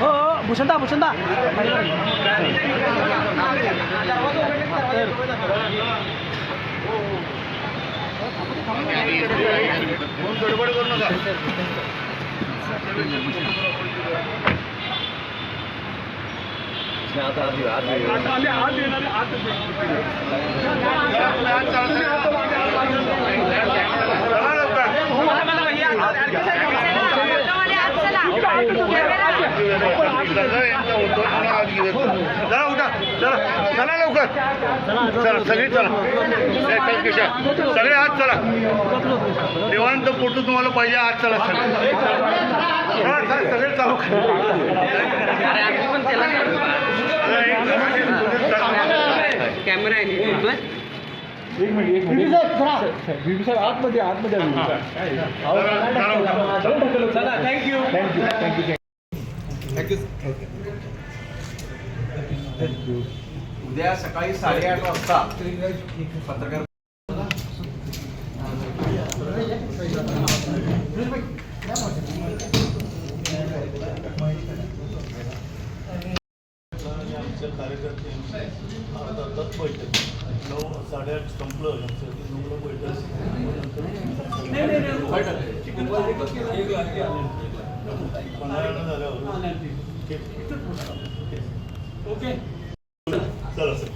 हो हो भूषणदा भूषणदा. गडबड करू नका चला लवकर. चला उठा चला चला लवकर चला सगळे चला सगळे आज चला. निवांत फोटो तुम्हाला पाहिजे आज चला सगळे सगळे चालू कॅमेरा आहे नी. आतमध्ये आतमध्ये चला, थँक्यू थँक्यू थँक्यू उद्या सकाळी साडेआठ वाजता पत्रकार आमच्या कार्यकर्ते अर्धा तास बैठक. नऊ साडेआठ संपलं आमच्या नऊला बैठक. ओके. चला सर.